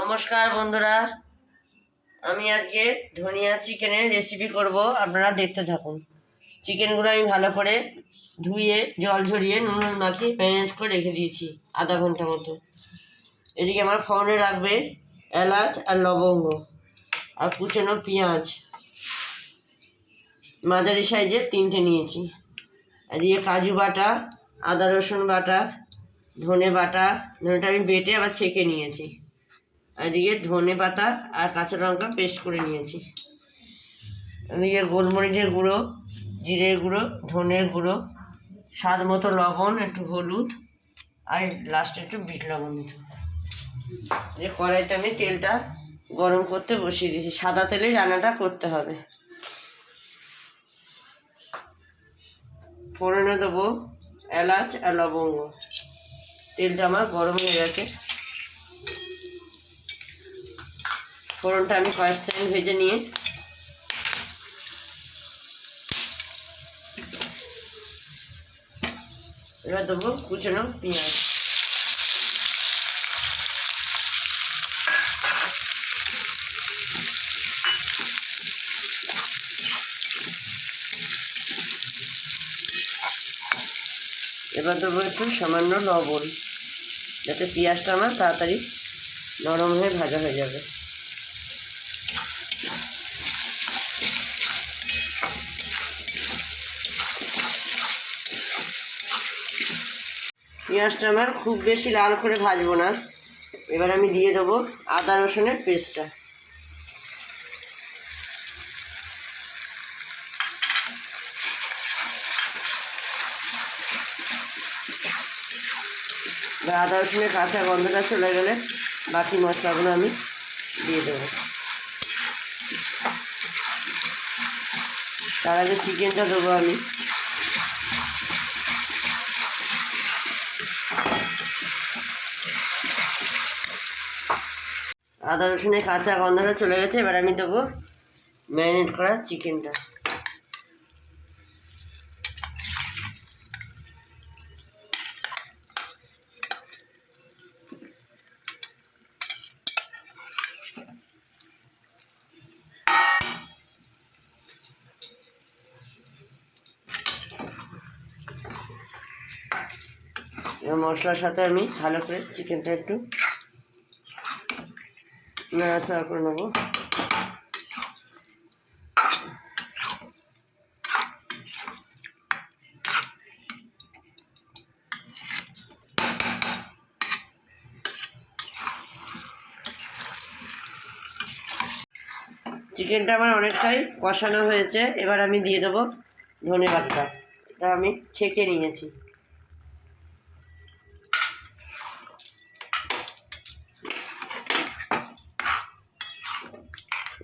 নমস্কার বন্ধুরা। আমি আজকে ধনিয়া চিকেনের রেসিপি করব, আপনারা দেখতে থাকুন। চিকেনগুলো আমি ভালো করে ধুয়ে, জল ঝরিয়ে, নুন মাখিয়ে ম্যারিনেট করে রেখে দিয়েছি, আধা ঘণ্টা মতো। এদিকে আমার ফোনে রাখবে এলাচ আর লবঙ্গ আর কুচনো পেঁয়াজ। মাঝারি সাইজের তিনটে নিয়েছি। এদিকে কাজু বাটা, আদা রসুন বাটা, ধনে বাটা, ধনেটা আমি বেটে আবার ছেঁকে নিয়েছি। এদিকে ধনে পাতা আর কাঁচা লঙ্কা পেস্ট করে নিয়েছি। এদিকে গোলমরিচের গুঁড়ো, জিরের গুঁড়ো, ধনের গুঁড়ো, স্বাদ মতো লবণ, একটু হলুদ, আর লাস্টে একটু বিট লবণ দিতে। যে কড়াইতে আমি তেলটা গরম করতে বসিয়ে দিয়েছি, সাদা তেলেই রান্নাটা করতে হবে। ফোড়নে দেবো এলাচ আর লবঙ্গ। তেলটা আমার গরম হয়ে গেছে। ফোড়নটা আমি কয়েক সেকেন্ড ভেজে নিয়ে এবার দেবো কুচনো পেঁয়াজ। এবার দেবো একটু সামান্য লবণ, যাতে পেঁয়াজটা আমার তাড়াতাড়ি নরম হয়ে ভাজা হয়ে যাবে। পেঁয়াজটা আমার খুব বেশি লাল করে ভাজবো না। এবার আমি দিয়ে দেবো আদা রসুনের পেস্টটা। আদা রসুনের কাঁচা গন্ধটা চলে গেলে বাকি মশলাগুলো আমি দিয়ে দেবো। তার আগে চিকেনটা দেবো আমি। আদা রসুনের কাঁচা গন্ধটা চলে গেছে, এবার আমি দেবো ম্যারিনেট করা চিকেনটা মশলার সাথে আমি ভালো করে চিকেনটা একটু নাড়াচাড়া করে নেব। চিকেনটা আমার অনেকটাই কষানো হয়েছে। এবার আমি দিয়ে দেবো ধনে পাতা। এটা আমি ছেঁকে নিয়েছি।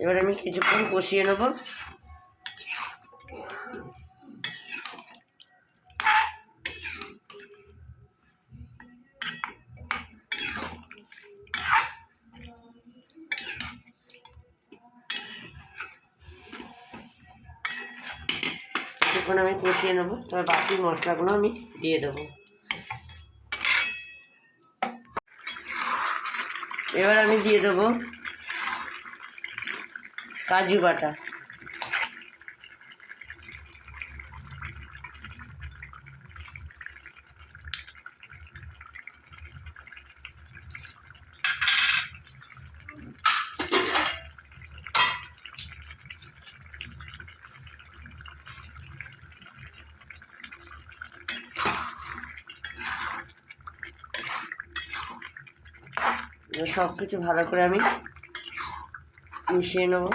এবার আমি কিছুক্ষণ কষিয়ে নেব। কিছুক্ষণ আমি কষিয়ে নেব, তবে বাকি মশলাগুলো আমি দিয়ে দেবো। এবার আমি দিয়ে দেবো কাজু বাটা। সব কিছু ভালো করে আমি মিশিয়ে নেব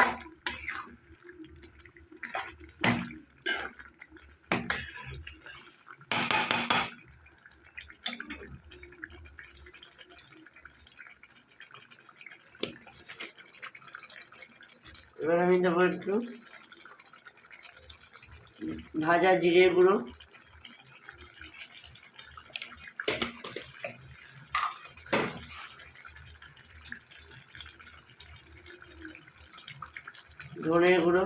এবার আমি দেবো একটু ভাজা জিরে গুঁড়ো। ধনে গুঁড়ো।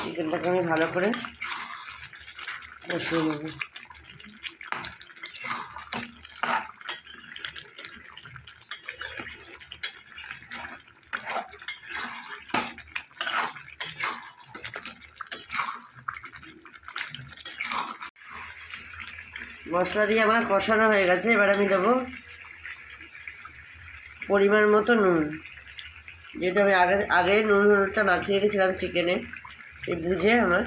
চিকেনটাকে আমি ভালো করে বসিয়ে নেব। মশলা দিয়ে আমার কষানো হয়ে গেছে, এবার আমি দেবো পরিমাণ মতো নুন। যেহেতু আমি আগে আগে নুন হলুদটা মাখিয়ে রেখেছিলাম চিকেনে সেই বুঝে আমার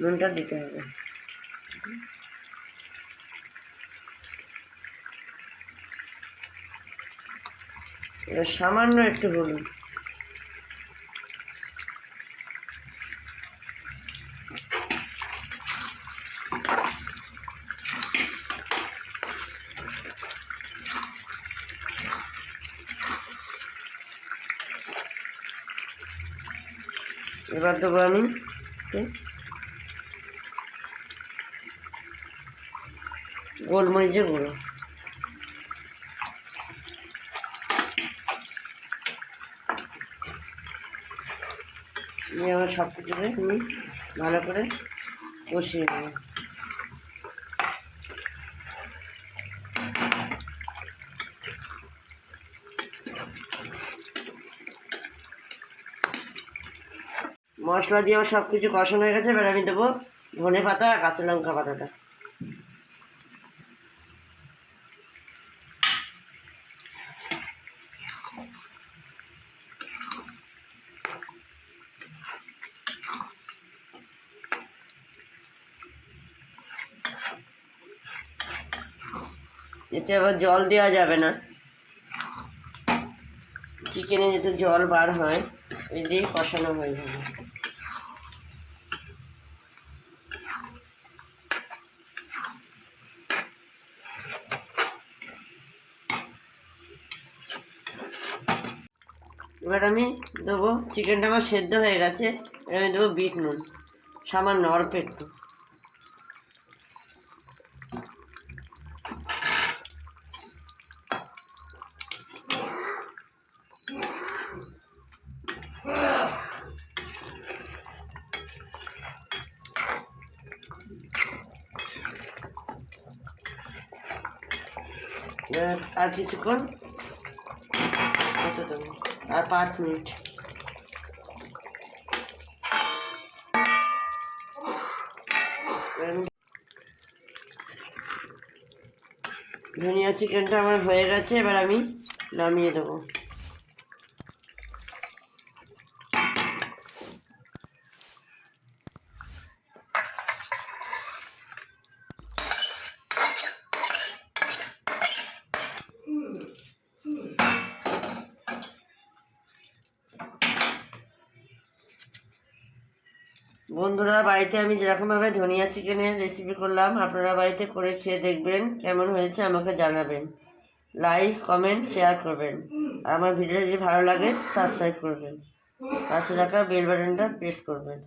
নুনটা দিতে হবে। এবার সামান্য একটু হলুদ। এবার দেবো আমি। গোলমরিচের গুঁড়ো। নিয়ে আমার সব কিছুকে আমি ভালো করে কষিয়ে নেব। মশলা দিয়ে আমার সব কিছু কষানো হয়ে গেছে, এবার আমি দেবো ধনে পাতা আর কাঁচা লঙ্কা পাতাটা। এতে আবার জল দেওয়া যাবে না। চিকেনে যেহেতু জল বার হয় ওই দিয়ে কষানো হয়ে যাবে। এবার আমি দেবো চিকেনটা আমার সেদ্ধ হয়ে গেছে, এবার আমি দেবো বিট নুন, সামান্য অল্প একটু। আর কিছুক্ষণ দেবো। আর পাঁচ মিনিট। ধনিয়া চিকেনটা আমার হয়ে গেছে এবার আমি নামিয়ে দেবো। বন্ধুরা, বাড়িতে আমি যেরকমভাবে ধনিয়া চিকেনের রেসিপি করলাম, আপনারা বাড়িতে করে খেয়ে দেখবেন কেমন হয়েছে, আমাকে জানাবেন। লাইক কমেন্ট শেয়ার করবেন। আর আমার ভিডিও যদি ভালো লাগে সাবস্ক্রাইব করবেন। পাশে রাখা বেল বাটনটা প্রেস করবেন।